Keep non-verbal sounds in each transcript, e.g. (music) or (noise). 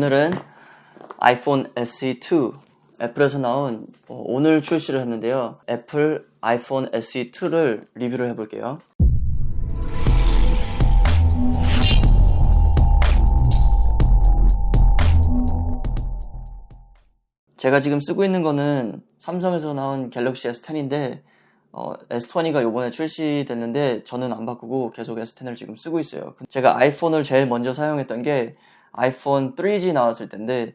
오늘은 아이폰 SE2 애플에서 나온 어, 오늘 출시를 했는데요. 애플 아이폰 SE2를 리뷰를 해볼게요. 제가 지금 쓰고 있는 거는 삼성에서 나온 갤럭시 S10인데 어, S20가 요번에 출시됐는데 저는 안 바꾸고 계속 S10을 지금 쓰고 있어요. 제가 아이폰을 제일 먼저 사용했던 게 아이폰 3G 나왔을 텐데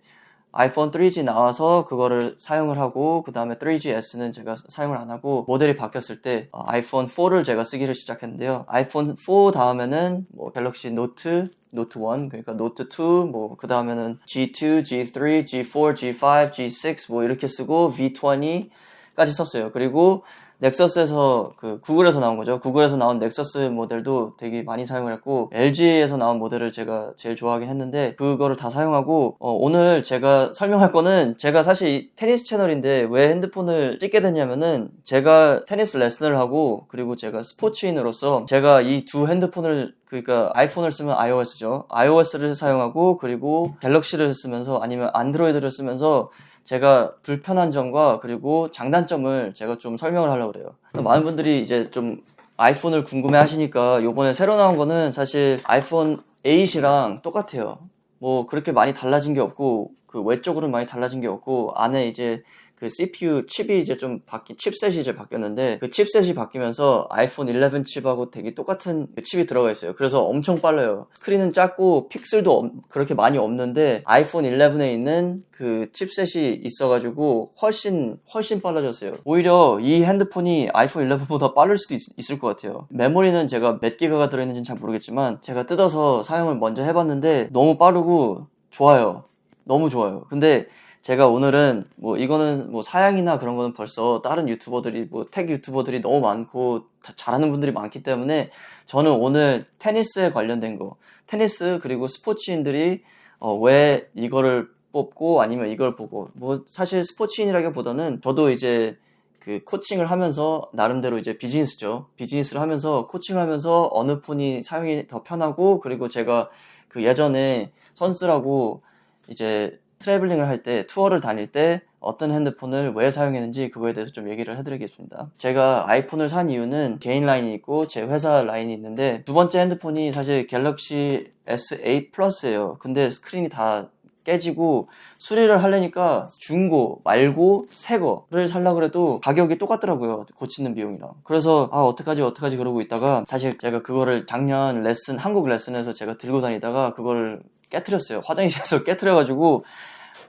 아이폰 3G 나와서 그거를 사용을 하고 그 다음에 3GS는 제가 사용을 안 하고 모델이 바뀌었을 때 어, 아이폰 4를 제가 쓰기를 시작했는데요. 아이폰 4 다음에는 뭐 갤럭시 노트 노트 1 그러니까 노트 2 뭐 그 다음에는 G2, G3, G4, G5, G6 뭐 이렇게 쓰고 V20까지 썼어요. 그리고 넥서스에서 그 구글에서 나온 거죠. 구글에서 나온 넥서스 모델도 되게 많이 사용을 했고 LG에서 나온 모델을 제가 제일 좋아하긴 했는데 그거를 다 사용하고 어, 오늘 제가 설명할 거는 제가 사실 이 테니스 채널인데 왜 핸드폰을 찍게 됐냐면은 제가 테니스 레슨을 하고 그리고 제가 스포츠인으로서 제가 이 두 핸드폰을 그러니까 아이폰을 쓰면 iOS죠. iOS를 사용하고 그리고 갤럭시를 쓰면서 아니면 안드로이드를 쓰면서 제가 불편한 점과 그리고 장단점을 제가 좀 설명을 하려고 그래요. 많은 분들이 이제 좀 아이폰을 궁금해 하시니까 요번에 새로 나온 거는 사실 아이폰 8이랑 똑같아요. 뭐 그렇게 많이 달라진 게 없고 그 외적으로는 많이 달라진 게 없고 안에 이제 그 CPU 칩이 이제 좀 바뀐 칩셋이 이제 바뀌었는데 그 칩셋이 바뀌면서 아이폰 11 칩하고 되게 똑같은 그 칩이 들어가 있어요. 그래서 엄청 빨라요. 스크린은 작고 픽셀도 엄- 그렇게 많이 없는데 아이폰 11에 있는 그 칩셋이 있어가지고 훨씬 훨씬 빨라졌어요. 오히려 이 핸드폰이 아이폰 11보다 빠를 수도 있, 을것 같아요. 메모리는 제가 몇 기가가 들어있는지는 잘 모르겠지만 제가 뜯어서 사용을 먼저 해봤는데 너무 빠르고 좋아요. 너무 좋아요. 근데 제가 오늘은 뭐 이거는 뭐 사양이나 그런 거는 벌써 다른 유튜버들이 뭐텍 유튜버들이 너무 많고 다 잘하는 분들이 많기 때문에 저는 오늘 테니스에 관련된 거 테니스 그리고 스포츠인들이 어, 왜 이거를 뽑고 아니면 이걸 보고 뭐 사실 스포츠인이라기보다는 저도 이제 그 코칭을 하면서 나름대로 이제 비즈니스죠. 비즈니스를 하면서 코칭하면서 어느 폰이 사용이 더 편하고 그리고 제가 그 예전에 선수라고 이제 트래블링을 할 때, 투어를 다닐 때 어떤 핸드폰을 왜 사용했는지 그거에 대해서 좀 얘기를 해드리겠습니다. 제가 아이폰을 산 이유는 개인 라인이 있고 제 회사 라인이 있는데 두 번째 핸드폰이 사실 갤럭시 S8 플러스예요. 근데 스크린이 다 깨지고 수리를 하려니까 중고 말고 새 거를 살라 그래도 가격이 똑같더라고요 고치는 비용이랑 그래서 아 어떡하지 어떡하지 그러고 있다가 사실 제가 그거를 작년 레슨 한국 레슨에서 제가 들고 다니다가 그거를 깨트렸어요. 화장실에서 (laughs) 깨트려가지고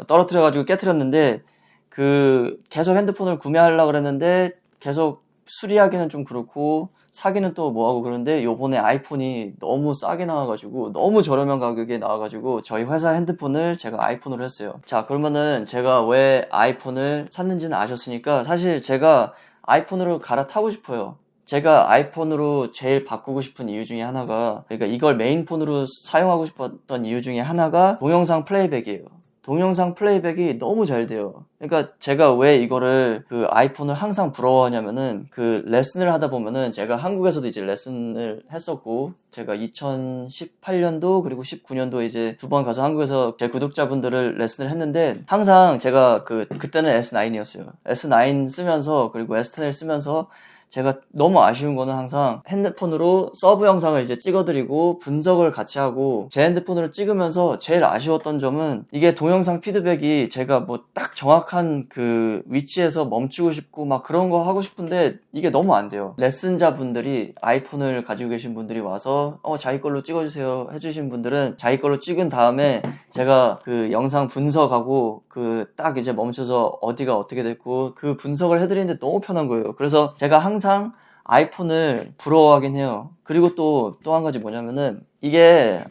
떨어뜨려가지고 깨트렸는데 그 계속 핸드폰을 구매하려고 그랬는데 계속 수리하기는 좀 그렇고 사기는 또 뭐하고 그런데 요번에 아이폰이 너무 싸게 나와가지고 너무 저렴한 가격에 나와가지고 저희 회사 핸드폰을 제가 아이폰으로 했어요. 자 그러면은 제가 왜 아이폰을 샀는지는 아셨으니까 사실 제가 아이폰으로 갈아타고 싶어요 제가 아이폰으로 제일 바꾸고 싶은 이유 중에 하나가 그러니까 이걸 메인폰으로 사용하고 싶었던 이유 중에 하나가 동영상 플레이백이에요 동영상 플레이백이 너무 잘 돼요. 그러니까 제가 왜 이거를 그 아이폰을 항상 부러워하냐면은 그 레슨을 하다 보면은 제가 한국에서도 이제 레슨을 했었고 제가 2018년도 그리고 19년도 이제 두 번 가서 한국에서 제 구독자분들을 레슨을 했는데 항상 제가 그 그때는 S9이었어요. S9 쓰면서 그리고 S10을 쓰면서 제가 너무 아쉬운 거는 항상 핸드폰으로 서브 영상을 이제 찍어드리고 분석을 같이 하고 제 핸드폰으로 찍으면서 제일 아쉬웠던 점은 이게 동영상 피드백이 제가 뭐 딱 정확한 그 위치에서 멈추고 싶고 막 그런 거 하고 싶은데 이게 너무 안 돼요. 레슨자 분들이 아이폰을 가지고 계신 분들이 와서 어 자기 걸로 찍어주세요 해주신 분들은 자기 걸로 찍은 다음에 제가 그 영상 분석하고 그 딱 이제 멈춰서 어디가 어떻게 됐고 그 분석을 해드리는데 너무 편한 거예요. 그래서 제가 항상 아이폰을 부러워하긴 해요. 그리고 또, 또 한 가지 뭐냐면은, 이게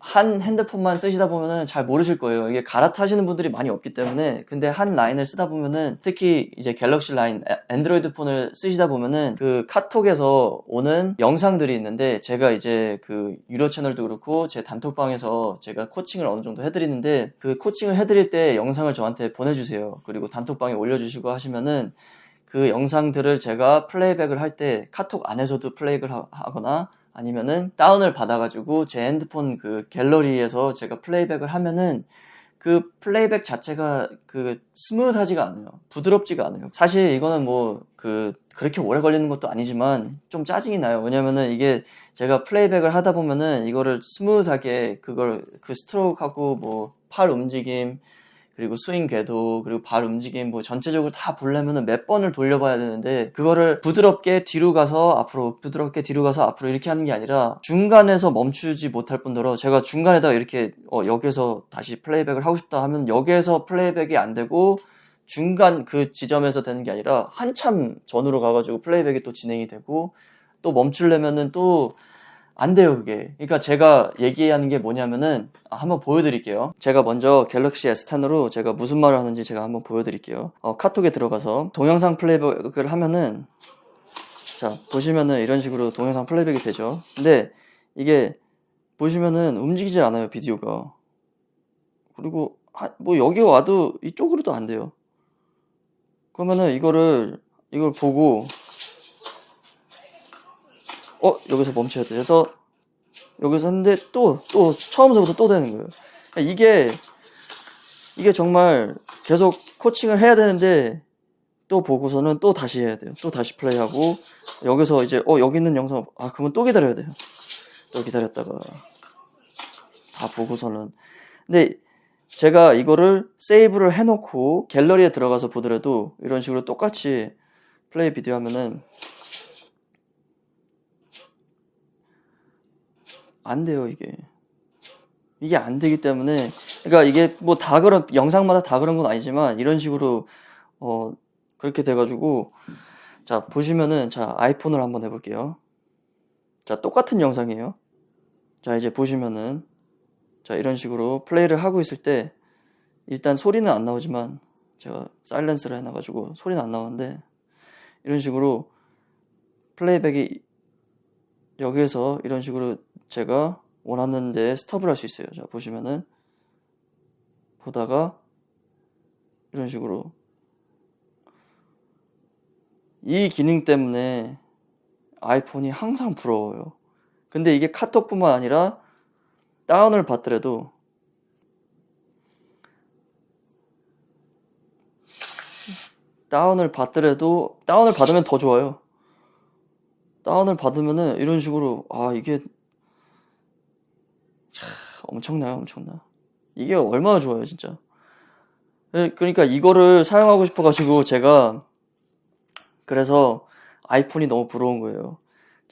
한 핸드폰만 쓰시다 보면은 잘 모르실 거예요. 이게 갈아타시는 분들이 많이 없기 때문에. 근데 한 라인을 쓰다 보면은, 특히 이제 갤럭시 라인, 애- 안드로이드 폰을 쓰시다 보면은, 그 카톡에서 오는 영상들이 있는데, 제가 이제 그 유료 채널도 그렇고, 제 단톡방에서 제가 코칭을 어느 정도 해드리는데, 그 코칭을 해드릴 때 영상을 저한테 보내주세요. 그리고 단톡방에 올려주시고 하시면은, 그 영상들을 제가 플레이백을 할 때 카톡 안에서도 플레이를 하- 하거나 아니면은 다운을 받아가지고 제 핸드폰 그 갤러리에서 제가 플레이백을 하면은 그 플레이백 자체가 그 스무트하지가 않아요. 부드럽지가 않아요. 사실 이거는 뭐 그 그렇게 오래 걸리는 것도 아니지만 좀 짜증이 나요. 왜냐면은 이게 제가 플레이백을 하다 보면은 이거를 스무트하게 그걸 그 스트로크하고 뭐 팔 움직임 그리고 스윙 궤도, 그리고 발 움직임, 뭐 전체적으로 다 보려면은 몇 번을 돌려봐야 되는데, 그거를 부드럽게 뒤로 가서 앞으로, 부드럽게 뒤로 가서 앞으로 이렇게 하는 게 아니라, 중간에서 멈추지 못할 뿐더러, 제가 중간에다가 이렇게, 어, 여기서 다시 플레이백을 하고 싶다 하면, 여기에서 플레이백이 안 되고, 중간 그 지점에서 되는 게 아니라, 한참 전으로 가가지고 플레이백이 또 진행이 되고, 또 멈추려면은 또, 안 돼요, 그게. 그러니까 제가 얘기하는 게 뭐냐면은, 아, 한번 보여드릴게요. 제가 먼저 갤럭시 S10으로 제가 무슨 말을 하는지 제가 한번 보여드릴게요. 어, 카톡에 들어가서 동영상 플레이백을 하면은, 자, 보시면은 이런 식으로 동영상 플레이백이 되죠. 근데 이게 보시면은 움직이질 않아요, 비디오가. 그리고, 하- 뭐 여기 와도 이쪽으로도 안 돼요. 그러면은 이거를, 이걸 보고, 어, 여기서 멈춰야 돼. 그래서 여기서 했는데 또, 또, 처음서부터 또 되는 거예요. 그러니까 이게, 이게 정말 계속 코칭을 해야 되는데, 또 보고서는 또 다시 해야 돼요. 또 다시 플레이하고, 여기서 이제, 어, 여기 있는 영상, 아, 그러면 또 기다려야 돼요. 또 기다렸다가, 다 보고서는. 근데, 제가 이거를 세이브를 해놓고, 갤러리에 들어가서 보더라도, 이런 식으로 똑같이 플레이 비디오 하면은, 안 돼요, 이게. 이게 안 되기 때문에, 그러니까 이게 뭐 다 그런, 영상마다 다 그런 건 아니지만, 이런 식으로, 어, 그렇게 돼가지고, 자, 보시면은, 자, 아이폰을 한번 해볼게요. 자, 똑같은 영상이에요. 자, 이제 보시면은, 자, 이런 식으로 플레이를 하고 있을 때, 일단 소리는 안 나오지만, 제가 사일렌스를 해놔가지고, 소리는 안 나오는데, 이런 식으로 플레이백이 여기에서 이런 식으로 제가 원하는 데 스톱을 할 수 있어요. 자, 보시면은 보다가 이런 식으로 이 기능 때문에 아이폰이 항상 부러워요. 근데 이게 카톡뿐만 아니라 다운을 받더라도 다운을 받더라도 다운을 받으면 더 좋아요. 다운을 받으면은 이런 식으로 아 이게 참, 엄청나요 엄청나. 이게 얼마나 좋아요 진짜. 예, 그러니까 이거를 사용하고 싶어가지고 제가 그래서 아이폰이 너무 부러운 거예요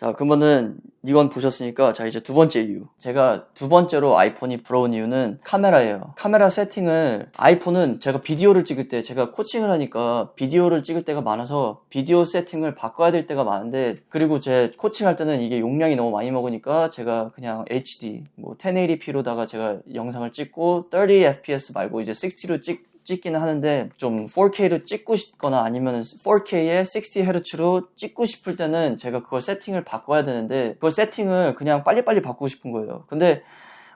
자 그러면은 이건 보셨으니까 자 이제 두 번째 이유. 제가 두 번째로 아이폰이 부러운 이유는 카메라예요. 카메라 세팅을 아이폰은 제가 비디오를 찍을 때 제가 코칭을 하니까 비디오를 찍을 때가 많아서 비디오 세팅을 바꿔야 될 때가 많은데 그리고 제 코칭할 때는 이게 용량이 너무 많이 먹으니까 제가 그냥 HD 뭐 1080p로다가 제가 영상을 찍고 30fps 말고 이제 60로 찍 찍기는 하는데 좀 4K로 찍고 싶거나 아니면 4K에 60Hz로 찍고 싶을 때는 제가 그걸 세팅을 바꿔야 되는데 그걸 세팅을 그냥 빨리빨리 바꾸고 싶은 거예요. 근데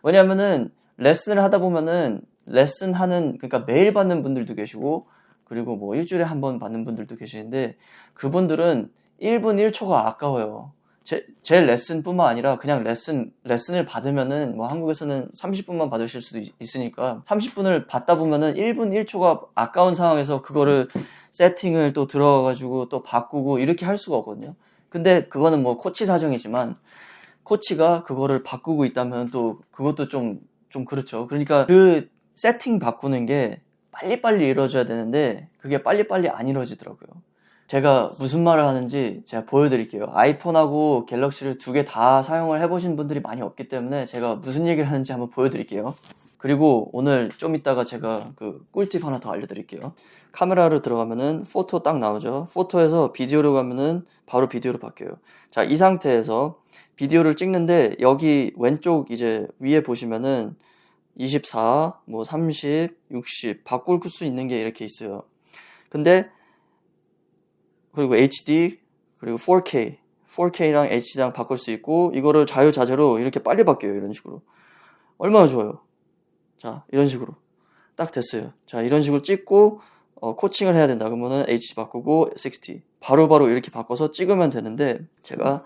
왜냐면은 레슨을 하다 보면은 레슨 하는 그러니까 매일 받는 분들도 계시고 그리고 뭐 일주일에 한 번 받는 분들도 계시는데 그분들은 1분 1초가 아까워요. 제, 제 레슨뿐만 아니라 그냥 레슨 레슨을 받으면은 뭐 한국에서는 30분만 받으실 수도 있, 있으니까 30분을 받다 보면은 1분 1초가 아까운 상황에서 그거를 세팅을 또 들어가가지고 또 바꾸고 이렇게 할 수가 없거든요. 근데 그거는 뭐 코치 사정이지만 코치가 그거를 바꾸고 있다면 또 그것도 좀, 좀 그렇죠. 그러니까 그 세팅 바꾸는 게 빨리빨리 이루어져야 되는데 그게 빨리빨리 안 이루어지더라고요. 제가 무슨 말을 하는지 제가 보여드릴게요. 아이폰하고 갤럭시를 두 개 다 사용을 해보신 분들이 많이 없기 때문에 제가 무슨 얘기를 하는지 한번 보여드릴게요. 그리고 오늘 좀 이따가 제가 그 꿀팁 하나 더 알려드릴게요. 카메라로 들어가면은 포토 딱 나오죠. 포토에서 비디오로 가면은 바로 비디오로 바뀌어요. 자, 이 상태에서 비디오를 찍는데 여기 왼쪽 이제 위에 보시면은 24, 뭐 30, 60 바꿀 수 있는 게 이렇게 있어요. 근데 그리고 HD 그리고 4K 4K랑 HD랑 바꿀 수 있고 이거를 자유자재로 이렇게 빨리 바뀌어요 이런 식으로. 얼마나 좋아요? 자 이런 식으로. 딱 됐어요. 자 이런 식으로 찍고 어, 코칭을 해야 된다. 그러면은 HD 바꾸고 60 바로바로 이렇게 바꿔서 찍으면 되는데 제가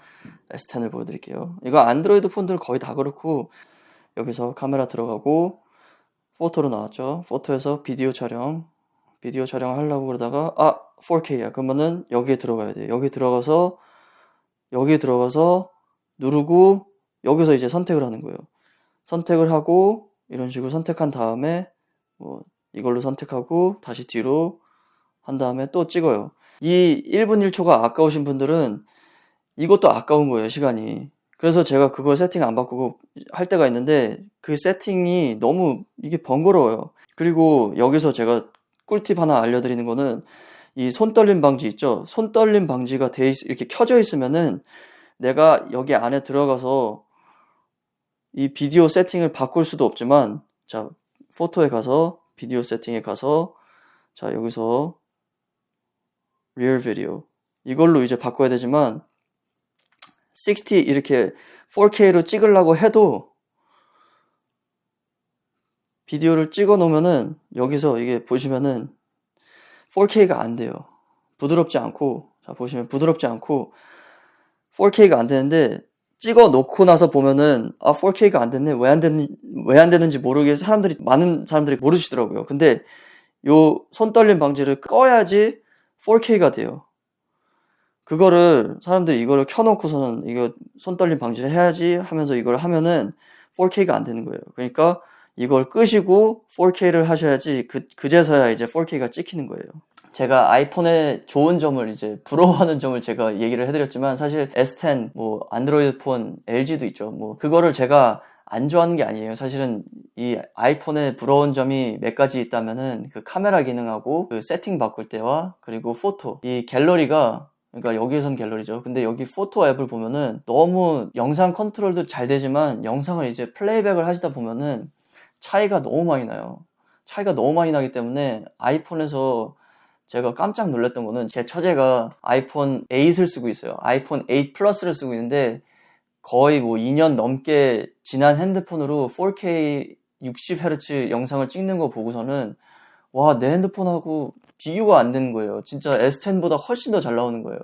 S10을 보여드릴게요. 이거 안드로이드 폰들 거의 다 그렇고 여기서 카메라 들어가고 포토로 나왔죠. 포토에서 비디오 촬영. 비디오 촬영을 하려고 그러다가 아 4K야. 그러면은 여기에 들어가야 돼 여기 들어가서 여기 들어가서 누르고 여기서 이제 선택을 하는 거예요. 선택을 하고 이런 식으로 선택한 다음에 뭐 이걸로 선택하고 다시 뒤로 한 다음에 또 찍어요. 이 1분 1초가 아까우신 분들은 이것도 아까운 거예요 시간이. 그래서 제가 그걸 세팅 안 바꾸고 할 때가 있는데 그 세팅이 너무 이게 번거로워요. 그리고 여기서 제가 꿀팁 하나 알려드리는 거는 이 손떨림 방지 있죠? 손떨림 방지가 돼 있, 이렇게 켜져 있으면은 내가 여기 안에 들어가서 이 비디오 세팅을 바꿀 수도 없지만 자, 포토에 가서 비디오 세팅에 가서 자, 여기서 real video 이걸로 이제 바꿔야 되지만 60 이렇게 4K로 찍으려고 해도 비디오를 찍어 놓으면은 여기서 이게 보시면은 4K가 안 돼요. 부드럽지 않고 자 보시면 부드럽지 않고 4K가 안 되는데 찍어 놓고 나서 보면은 아 4K가 안 됐네 왜안 됐는 왜 안 되는지 모르게 사람들이 많은 사람들이 모르시더라고요. 근데 요 손떨림 방지를 꺼야지 4K가 돼요. 그거를 사람들이 이거를 켜놓고서는 이거 손떨림 방지를 해야지 하면서 이걸 하면은 4K가 안 되는 거예요. 그러니까 이걸 끄시고 4K를 하셔야지 그, 그제서야 이제 4K가 찍히는 거예요. 제가 아이폰의 좋은 점을 이제 부러워하는 점을 제가 얘기를 해드렸지만 사실 S10, 뭐 안드로이드 폰, LG도 있죠. 뭐 그거를 제가 안 좋아하는 게 아니에요. 사실은 이 아이폰에 부러운 점이 몇 가지 있다면은 그 카메라 기능하고 그 세팅 바꿀 때와 그리고 포토 이 갤러리가 그러니까 여기에선 갤러리죠. 근데 여기 포토 앱을 보면은 너무 영상 컨트롤도 잘 되지만 영상을 이제 플레이백을 하시다 보면은 차이가 너무 많이 나요. 차이가 너무 많이 나기 때문에 아이폰에서 제가 깜짝 놀랐던 거는 제 처제가 아이폰 8을 쓰고 있어요. 아이폰 8 플러스를 쓰고 있는데 거의 뭐 2년 넘게 지난 핸드폰으로 4K 60Hz 영상을 찍는 거 보고서는 와, 내 핸드폰하고 비교가 안 되는 거예요. 진짜 S10보다 훨씬 더 잘 나오는 거예요.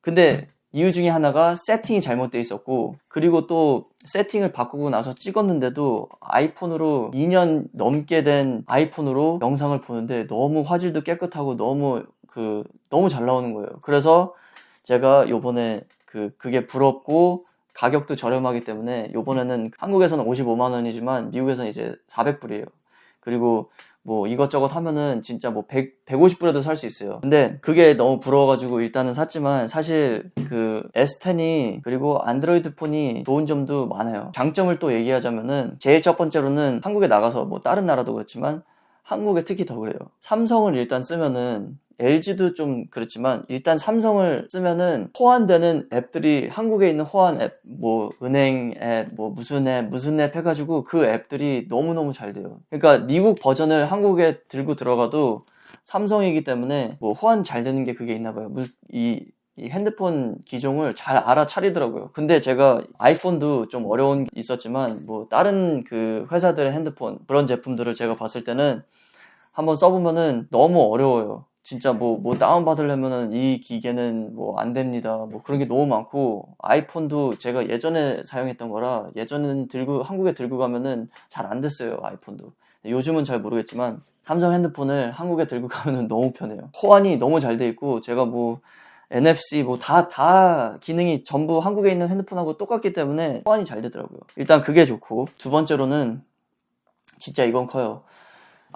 근데 이유 중에 하나가 세팅이 잘못되어 있었고 그리고 또 세팅을 바꾸고 나서 찍었는데도 아이폰으로 2년 넘게 된 아이폰으로 영상을 보는데 너무 화질도 깨끗하고 너무 그 너무 잘 나오는 거예요. 그래서 제가 요번에 그 그게 부럽고 가격도 저렴하기 때문에 요번에는 한국에서는 55만 원이지만 미국에서는 이제 400불이에요. 그리고 뭐 이것저것 하면은 진짜 뭐 100, 150불에도 살 수 있어요. 근데 그게 너무 부러워가지고 일단은 샀지만 사실 그 S10이 그리고 안드로이드 폰이 좋은 점도 많아요. 장점을 또 얘기하자면은 제일 첫 번째로는 한국에 나가서 뭐 다른 나라도 그렇지만 한국에 특히 더 그래요. 삼성을 일단 쓰면은 LG도 좀 그렇지만 일단 삼성을 쓰면은 호환되는 앱들이 한국에 있는 호환 앱, 뭐 은행 앱, 뭐 무슨 앱, 무슨 앱 해가지고 그 앱들이 너무너무 잘 돼요. 그러니까 미국 버전을 한국에 들고 들어가도 삼성이기 때문에 뭐 호환 잘 되는 게 그게 있나 봐요. 이, 이 핸드폰 기종을 잘 알아차리더라고요. 근데 제가 아이폰도 좀 어려운 게 있었지만 뭐 다른 그 회사들의 핸드폰 그런 제품들을 제가 봤을 때는 한번 써보면은 너무 어려워요. 진짜 뭐, 뭐 다운받으려면은 이 기계는 뭐 안 됩니다. 뭐 그런 게 너무 많고, 아이폰도 제가 예전에 사용했던 거라, 예전엔 들고, 한국에 들고 가면은 잘 안 됐어요, 아이폰도. 요즘은 잘 모르겠지만, 삼성 핸드폰을 한국에 들고 (laughs) 가면 너무 편해요. 호환이 너무 잘 돼 있고 제가 뭐 NFC 뭐 다 다 기능이 전부 한국에 있는 핸드폰하고 똑같기 때문에 호환이 잘 되더라고요. 일단 그게 좋고 두 번째로는 진짜 이건 커요.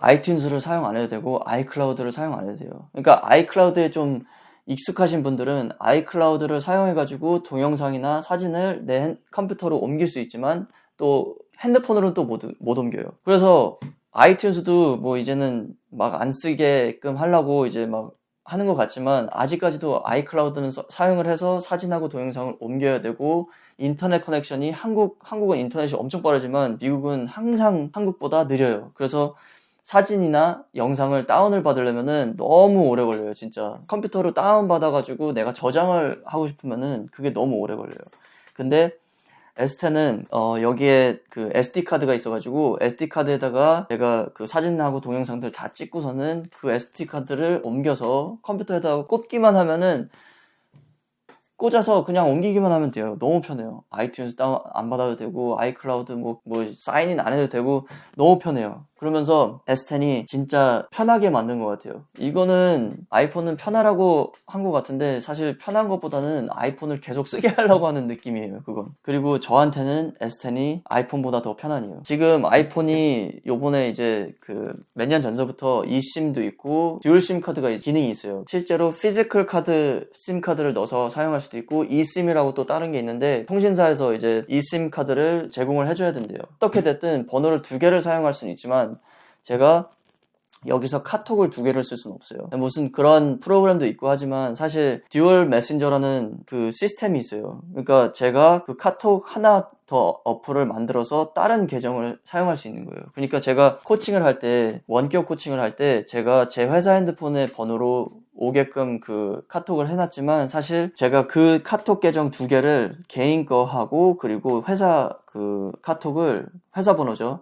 아이튠즈를 사용 안 해도 되고 아이클라우드를 사용 안 해도 돼요. 그러니까 아이클라우드에 좀 익숙하신 분들은 아이클라우드를 사용해가지고 동영상이나 사진을 내 핸- 컴퓨터로 옮길 수 있지만 또 핸드폰으로는 또 못 못 옮겨요. 그래서 아이튠즈도 뭐 이제는 막 안 쓰게끔 하려고 이제 막 하는 것 같지만 아직까지도 아이클라우드는 서- 사용을 해서 사진하고 동영상을 옮겨야 되고 인터넷 커넥션이 한국 한국은 인터넷이 엄청 빠르지만 미국은 항상 한국보다 느려요. 그래서 사진이나 영상을 다운을 받으려면은 너무 오래 걸려요, 진짜. 컴퓨터로 다운 받아가지고 내가 저장을 하고 싶으면은 그게 너무 오래 걸려요. 근데 S10은 어, 여기에 그 SD 카드가 있어가지고 SD 카드에다가 내가 그 사진하고 동영상들 다 찍고서는 그 SD 카드를 옮겨서 컴퓨터에다가 꽂기만 하면은 꽂아서 그냥 옮기기만 하면 돼요. 너무 편해요. 아이튠즈 다운 안 받아도 되고 아이클라우드 뭐, 뭐 사인인 안 해도 되고 너무 편해요. 그러면서 S10이 진짜 편하게 만든 것 같아요. 이거는 아이폰은 편하라고 한 것 같은데 사실 편한 것보다는 아이폰을 계속 쓰게 (laughs) 하려고 하는 느낌이에요. 그건. 그리고 저한테는 S10이 아이폰보다 더 편하네요. 지금 아이폰이 요번에 이제 그 몇 년 전서부터 eSIM도 있고 듀얼 심 카드가 기능이 있어요. 실제로 피지컬 카드 심 카드를 넣어서 사용할 수도 있고 eSIM이라고 또 다른 게 있는데 통신사에서 이제 eSIM 카드를 제공을 해줘야 된대요. 어떻게 됐든 번호를 두 개를 사용할 수는 있지만 제가 여기서 카톡을 두 개를 쓸 수는 없어요. 무슨 그런 프로그램도 있고 하지만 사실 듀얼 메신저라는 그 시스템이 있어요. 그러니까 제가 그 카톡 하나 더 어플을 만들어서 다른 계정을 사용할 수 있는 거예요. 그러니까 제가 코칭을 할 때, 원격 코칭을 할 때 제가 제 회사 핸드폰의 번호로 오게끔 그 카톡을 해놨지만 사실 제가 그 카톡 계정 두 개를 개인 거 하고 그리고 회사 그 카톡을 회사 번호죠.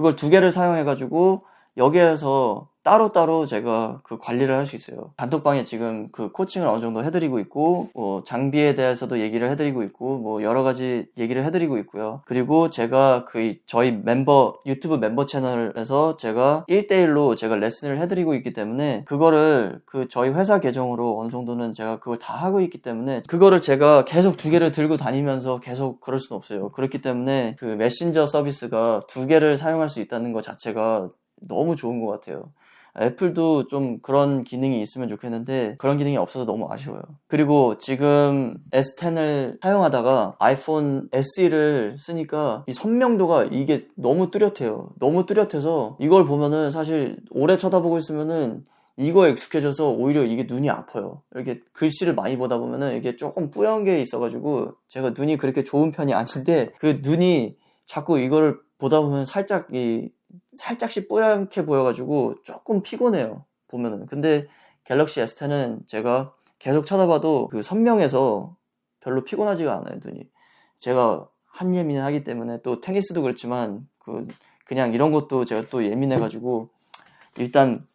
그걸 두 개를 사용해가지고 여기에서 따로따로 제가 그 관리를 할 수 있어요. 단톡방에 지금 그 코칭을 어느 정도 해드리고 있고, 뭐 장비에 대해서도 얘기를 해드리고 있고, 뭐 여러 가지 얘기를 해드리고 있고요. 그리고 제가 그 저희 멤버, 유튜브 멤버 채널에서 제가 1대1로 제가 레슨을 해드리고 있기 때문에 그거를 그 저희 회사 계정으로 어느 정도는 제가 그걸 다 하고 있기 때문에 그거를 제가 계속 두 개를 들고 다니면서 계속 그럴 수는 없어요. 그렇기 때문에 그 메신저 서비스가 두 개를 사용할 수 있다는 것 자체가 너무 좋은 것 같아요. 애플도 좀 그런 기능이 있으면 좋겠는데 그런 기능이 없어서 너무 아쉬워요. 그리고 지금 S10을 사용하다가 아이폰 SE를 쓰니까 이 선명도가 이게 너무 뚜렷해요. 너무 뚜렷해서 이걸 보면은 사실 오래 쳐다보고 있으면은 이거에 익숙해져서 오히려 이게 눈이 아파요. 이렇게 글씨를 많이 보다 보면은 이게 조금 뿌연 게 있어가지고 제가 눈이 그렇게 좋은 편이 아닌데 그 눈이 자꾸 이거를 보다 보면 살짝 이 살짝씩 뽀얗게 보여가지고 조금 피곤해요 보면은 근데 갤럭시 S10은 제가 계속 쳐다봐도 그 선명해서 별로 피곤하지가 않아요 눈이 제가 한 예민하기 때문에 또 테니스도 그렇지만 그 그냥 이런 것도 제가 또 예민해가지고 일단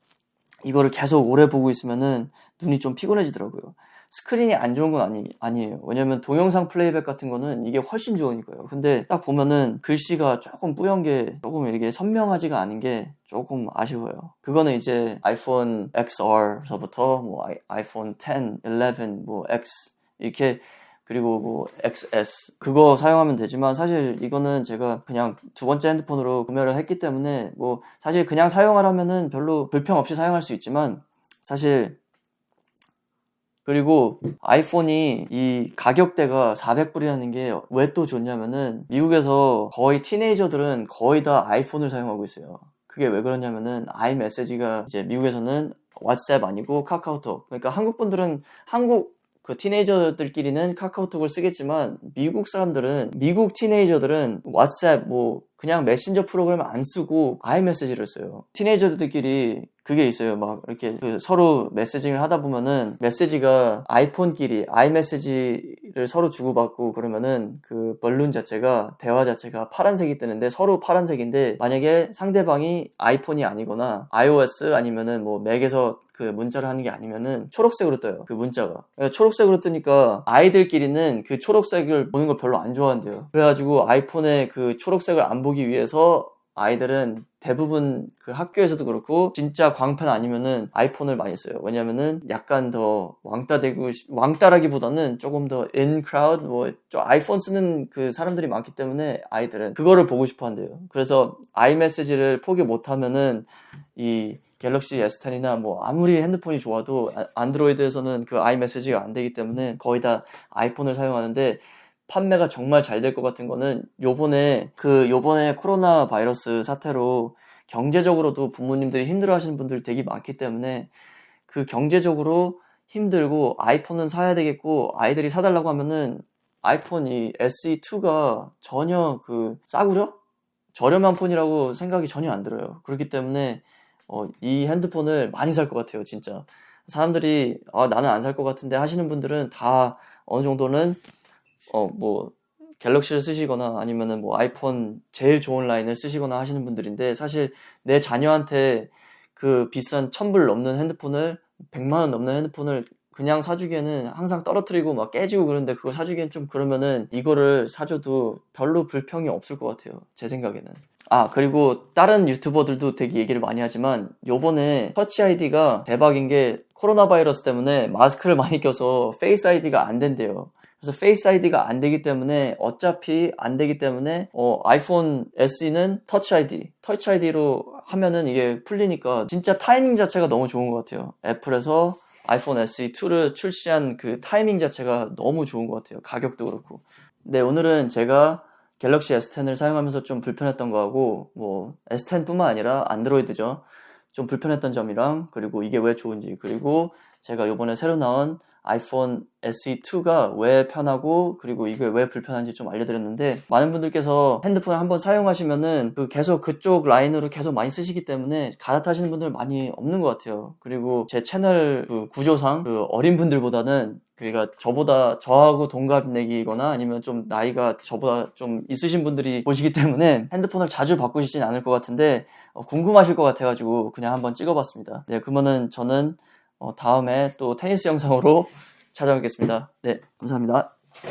이거를 계속 오래 보고 있으면은 눈이 좀 피곤해지더라고요. 스크린이 안 좋은 건 아니, 아니에요. 왜냐면 동영상 플레이백 같은 거는 이게 훨씬 좋으니까요. 근데 딱 보면은 글씨가 조금 뿌연 게 조금 이렇게 선명하지가 않은 게 조금 아쉬워요. 그거는 이제 아이폰 XR서부터 뭐 아이, 아이폰 10, 11, 뭐 X 이렇게 그리고 뭐 XS 그거 사용하면 되지만 사실 이거는 제가 그냥 두 번째 핸드폰으로 구매를 했기 때문에 뭐 사실 그냥 사용하려면은 별로 불평 없이 사용할 수 있지만 사실 그리고 아이폰이 이 가격대가 400불이라는 게 왜 또 좋냐면은 미국에서 거의 티네이저들은 거의 다 아이폰을 사용하고 있어요. 그게 왜 그러냐면은 아이메시지가 이제 미국에서는 왓츠앱 아니고 카카오톡. 그러니까 한국 분들은 한국 그 티네이저들끼리는 카카오톡을 쓰겠지만 미국 사람들은 미국 티네이저들은 왓츠앱 뭐 그냥 메신저 프로그램 안 쓰고 아이메시지를 써요. 티네이저들끼리 그게 있어요. 막 이렇게 그 서로 메시징을 하다 보면은 메시지가 아이폰끼리 아이메시지를 서로 주고받고 그러면은 그 벌룬 자체가 대화 자체가 파란색이 뜨는데 서로 파란색인데 만약에 상대방이 아이폰이 아니거나 iOS 아니면은 뭐 맥에서 그 문자를 하는 게 아니면은 초록색으로 떠요. 그 문자가. 초록색으로 뜨니까 아이들끼리는 그 초록색을 보는 걸 별로 안 좋아한대요. 그래가지고 아이폰에 그 초록색을 안 보기 위해서 아이들은 대부분 그 학교에서도 그렇고 진짜 광팬 아니면은 아이폰을 많이 써요. 왜냐면은 약간 더 왕따 되고 싶- 왕따라기보다는 조금 더 in crowd 뭐좀 아이폰 쓰는 그 사람들이 많기 때문에 아이들은 그거를 보고 싶어 한대요. 그래서 아이메시지를 포기 못 하면은 이 갤럭시 S10이나 뭐 아무리 핸드폰이 좋아도 아- 안드로이드에서는 그 아이메시지가 안 되기 때문에 거의 다 아이폰을 사용하는데 판매가 정말 잘 될 것 같은 거는 요번에 그 요번에 코로나 바이러스 사태로 경제적으로도 부모님들이 힘들어 하시는 분들 되게 많기 때문에 그 경제적으로 힘들고 아이폰은 사야 되겠고 아이들이 사달라고 하면은 아이폰 이 SE2가 전혀 그 싸구려? 저렴한 폰이라고 생각이 전혀 안 들어요. 그렇기 때문에 어, 이 핸드폰을 많이 살 것 같아요, 진짜. 사람들이 아, 나는 안 살 것 같은데 하시는 분들은 다 어느 정도는 어, 뭐 갤럭시를 쓰시거나 아니면은 뭐 아이폰 제일 좋은 라인을 쓰시거나 하시는 분들인데 사실 내 자녀한테 그 비싼 천불 넘는 핸드폰을 100만 원 넘는 핸드폰을 그냥 사주기에는 항상 떨어뜨리고 막 깨지고 그러는데 그거 사주기엔 좀 그러면은 이거를 사줘도 별로 불평이 없을 것 같아요. 제 생각에는. 아, 그리고 다른 유튜버들도 되게 얘기를 많이 하지만 요번에 터치 아이디가 대박인 게 코로나 바이러스 때문에 마스크를 많이 껴서 페이스 아이디가 안 된대요. 그래서 페이스 아이디가 안 되기 때문에 어차피 안 되기 때문에 어, 아이폰 SE는 터치 아이디, 터치 아이디로 하면은 이게 풀리니까 진짜 타이밍 자체가 너무 좋은 것 같아요. 애플에서 아이폰 SE2를 출시한 그 타이밍 자체가 너무 좋은 것 같아요. 가격도 그렇고. 네, 오늘은 제가 갤럭시 S10을 사용하면서 좀 불편했던 거하고 뭐 S10뿐만 아니라 안드로이드죠. 좀 불편했던 점이랑 그리고 이게 왜 좋은지 그리고 제가 요번에 새로 나온 아이폰 SE2가 왜 편하고 그리고 이게 왜 불편한지 좀 알려드렸는데 많은 분들께서 핸드폰을 한번 사용하시면은 그 계속 그쪽 라인으로 계속 많이 쓰시기 때문에 갈아타시는 분들 많이 없는 것 같아요. 그리고 제 채널 그 구조상 그 어린 분들보다는 그러니까 저보다 저하고 동갑내기거나 아니면 좀 나이가 저보다 좀 있으신 분들이 보시기 때문에 핸드폰을 자주 바꾸시진 않을 것 같은데 어, 궁금하실 것 같아가지고 그냥 한번 찍어봤습니다. 네, 그러면은 저는 어, 다음에 또 테니스 영상으로 찾아뵙겠습니다. 네, 감사합니다.